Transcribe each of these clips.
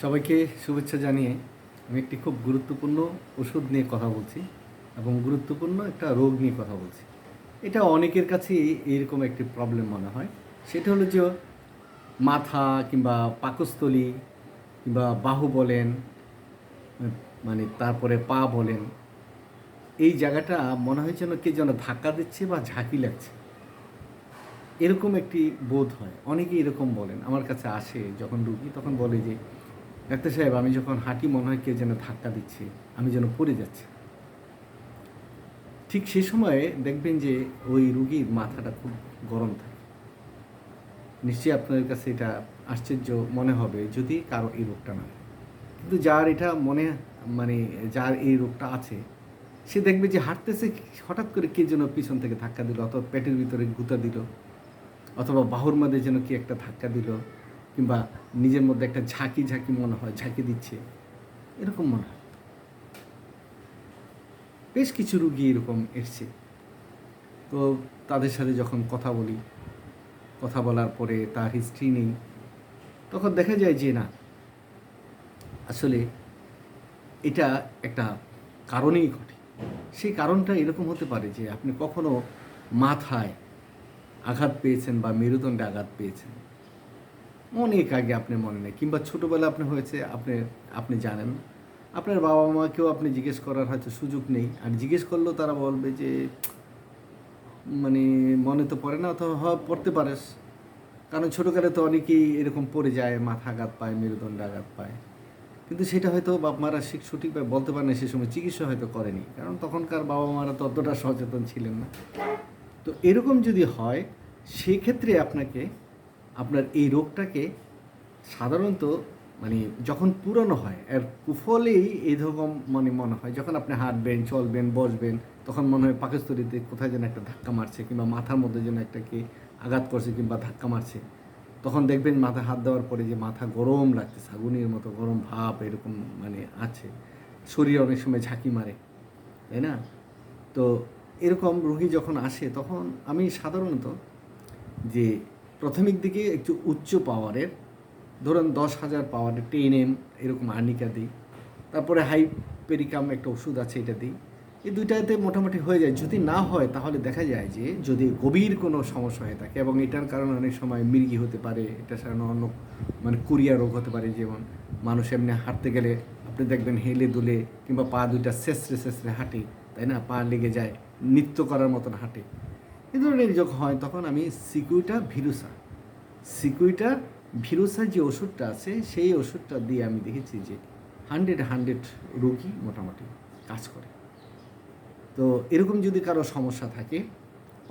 সবাইকে শুভেচ্ছা জানিয়ে আমি একটি খুব গুরুত্বপূর্ণ ওষুধ নিয়ে কথা বলছি এবং গুরুত্বপূর্ণ একটা রোগ নিয়ে কথা বলছি। এটা অনেকের কাছেই এইরকম একটি প্রবলেম মনে হয়। সেটা হলো যে মাথা কিংবা পাকস্থলী কিংবা বাহু বলেন মানে তারপরে পা বলেন, এই জায়গাটা মনে হয় যেন কে যেন ধাক্কা দিচ্ছে বা ঝাঁকি লাগছে। এরকম একটি বোধ হয়। অনেকে এরকম বলেন। আমার কাছে আসে যখন রুগী তখন বলে যে ডাক্তার সাহেব, আমি যখন হাঁটি মনে হয় কে যেন ধাক্কা দিচ্ছে, আমি যেন পড়ে যাচ্ছি। ঠিক সে সময়ে দেখবেন যে ওই রুগীর মাথাটা খুব গরম থাকে। নিশ্চয়ই আপনাদের কাছে এটা আশ্চর্য মনে হবে, যদি কারও এই রোগটা না। কিন্তু যার এটা মনে মানে যার এই রোগটা আছে, সে দেখবে যে হাঁটতেছে, হঠাৎ করে কে যেন পিছন থেকে ধাক্কা দিল, অথবা পেটের ভিতরে গুঁতা দিল, অথবা বাহুর মধ্যে যেন কি একটা ধাক্কা দিল। কিংবা নিজের মধ্যে একটা ঝাঁকি ঝাঁকি মনে হয়, ঝাঁকি দিচ্ছে। এরকম মনে হয়। বেশ কিছু রুগী এরকম এসছে। তো তাদের সাথে যখন কথা বলি, কথা বলার পরে তার হিস্ট্রি নেই, তখন দেখা যায় যে না, আসলে এটা একটা কারণেই ঘটে। সেই কারণটা এরকম হতে পারে যে আপনি কখনো মাথায় আঘাত পেয়েছেন বা মেরুদণ্ডে আঘাত পেয়েছেন। অনেক আগে আপনি মনে নেই, কিংবা ছোটোবেলা আপনি হয়েছে, আপনি আপনি জানেন। আপনার বাবা মাকেও আপনি জিজ্ঞেস করার হয়তো সুযোগ নেই। আর জিজ্ঞেস করলেও তারা বলবে যে মানে মনে তো পড়ে না, অথবা হয় পড়তে পারেস। কারণ ছোটোকালে তো অনেকেই এরকম পড়ে যায়, মাথা আঘাত পায়, মেরুদণ্ডে আঘাত পায়। কিন্তু সেটা হয়তো বাপ মারা ঠিক সঠিকভাবে বলতে পারে না সে সময় চিকিৎসা হয়তো করেনি। কারণ তখনকার বাবা মারা ততটা সচেতন ছিলেন না। তো এরকম যদি হয়, সেক্ষেত্রে আপনাকে আপনার এই রোগটাকে সাধারণত মানে যখন পুরনো হয়, এর কুফলেই এইরকম মানে মনে হয়। যখন আপনি হাঁটবেন, চলবেন, বসবেন, তখন মনে হয় পাকস্থলীতে কোথায় যেন একটা ধাক্কা মারছে কিংবা মাথার মধ্যে যেন একটা কি আঘাত করছে কিংবা ধাক্কা মারছে। তখন দেখবেন মাথা হাত দেওয়ার পরে যে মাথা গরম লাগছে আগুনের মতো গরম ভাব এরকম মানে আছে। শরীর অনেক সময় ঝাঁকি মারে, তাই না? তো এরকম রোগী যখন আসে, তখন আমি সাধারণত যে প্রাথমিক দিকে একটু উচ্চ পাওয়ারের ধরুন দশ হাজার পাওয়ারের টেন এম এরকম আর্নিকা দিই। তারপরে হাই পেরিকাম একটা ওষুধ আছে এটা দিই। এই দুইটাতে মোটামুটি হয়ে যায়। যদি না হয়, তাহলে দেখা যায় যে যদি গভীর কোনো সমস্যা হয়ে থাকে, এবং এটার কারণে অনেক সময় মির্গি হতে পারে, এটা সাধারণত অন্য মানে কুরিয়া রোগ হতে পারে, যেমন মানুষ এমনি হাঁটতে গেলে, আপনি দেখবেন হেলে দুলে কিংবা পা দুইটা শেষরে শেষরে হাঁটে, তাই না? পা লেগে যায়, নৃত্য করার মতন হাঁটে। এ ধরনের যখন হয়, তখন আমি সিকুইটা ভিরুসা। সিকুইটা ভিরুসা যে ওষুধটা আছে, সেই ওষুধটা দিয়ে আমি দেখেছি যে হান্ড্রেড হান্ড্রেড রোগী মোটামুটি কাজ করে। তো এরকম যদি কারও সমস্যা থাকে,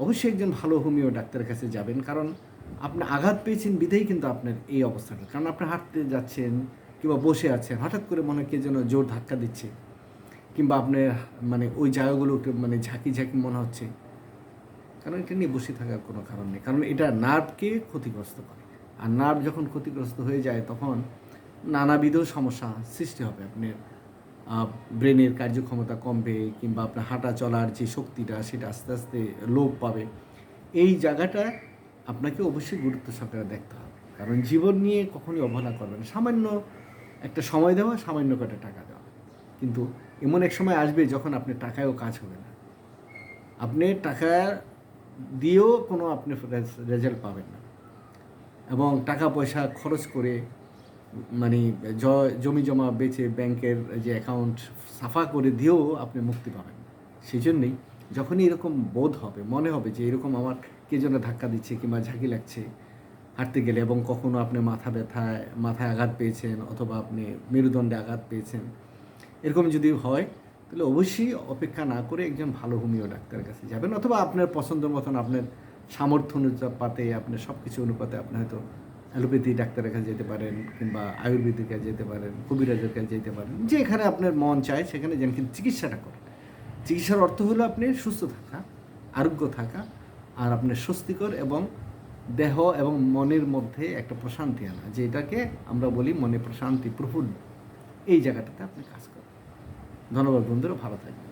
অবশ্যই একজন ভালো হোমিও ডাক্তারের কাছে যাবেন, কারণ আপনি আঘাত পেয়েছেন বিধেই কিন্তু আপনার এই অবস্থাটা। কারণ আপনি হাঁটতে যাচ্ছেন কিংবা বসে আছেন, হঠাৎ করে মনে কে যেন জোর ধাক্কা দিচ্ছে, কিংবা আপনার মানে ওই জায়গাগুলোকে মানে ঝাঁকি ঝাঁকি মনে হচ্ছে। কারণ এটা নিয়ে বসে থাকার কোনো কারণ নেই। কারণ এটা নার্ভকে ক্ষতিগ্রস্ত করে। আর নার্ভ যখন ক্ষতিগ্রস্ত হয়ে যায়, তখন নানাবিধ সমস্যা সৃষ্টি হবে। আপনার ব্রেনের কার্যক্ষমতা কমবে কিংবা আপনার হাঁটা চলার যে শক্তিটা, সেটা আস্তে আস্তে লোপ পাবে। এই জায়গাটা আপনাকে অবশ্যই গুরুত্ব সহকারে দেখতে হবে। কারণ জীবন নিয়ে কখনোই অবহেলা করবেন সামান্য একটা সময় দেওয়া, সামান্য কটা টাকা দেওয়া। কিন্তু এমন এক সময় আসবে যখন আপনার টাকায়ও কাজ হবে না। আপনি টাকা দিয়েও কোনো আপনি রেজাল্ট পাবেন না। এবং টাকা পয়সা খরচ করে মানে জ- জমি জমা বেচে ব্যাংকের যে অ্যাকাউন্ট সাফা করে দিয়েও আপনি মুক্তি পাবেন সেই জন্যেই যখনই এরকম বোধ হবে, মনে হবে যে এরকম আমার কে যেন ধাক্কা দিচ্ছে কিংবা ঝাঁকি লাগছে, হাঁটতে গেলে এবং কখনো আপনি মাথা ব্যথায়, মাথায় আঘাত পেয়েছেন অথবা আপনি মেরুদণ্ডে আঘাত পেয়েছেন, এরকম যদি হয় তাহলে অবশ্যই অপেক্ষা না করে একজন ভালো হোমিও ডাক্তারের কাছে যাবেন অথবা আপনার পছন্দ মতন আপনার সামর্থ্য অনুপাতে আপনার সব কিছু অনুপাতে আপনি হয়তো অ্যালোপ্যাথি ডাক্তারের কাছে যেতে পারেন কিংবা আয়ুর্বেদিক কাছে যেতে পারেন, কবিরাজের কাছে যেতে পারেন, যেখানে আপনার মন চায় সেখানে যেন, কিন্তু চিকিৎসাটা করেন। চিকিৎসার অর্থ হলো আপনি সুস্থ থাকা, আরোগ্য থাকা, আর আপনার স্বস্তিকর এবং দেহ এবং মনের মধ্যে একটা প্রশান্তি আনা, যেটাকে আমরা বলি মনে প্রশান্তি প্রফুল্ল। এই জায়গাটাতে আপনি কাজ করেন। ধন্যবাদ বন্ধুরা ভালো থাকবেন।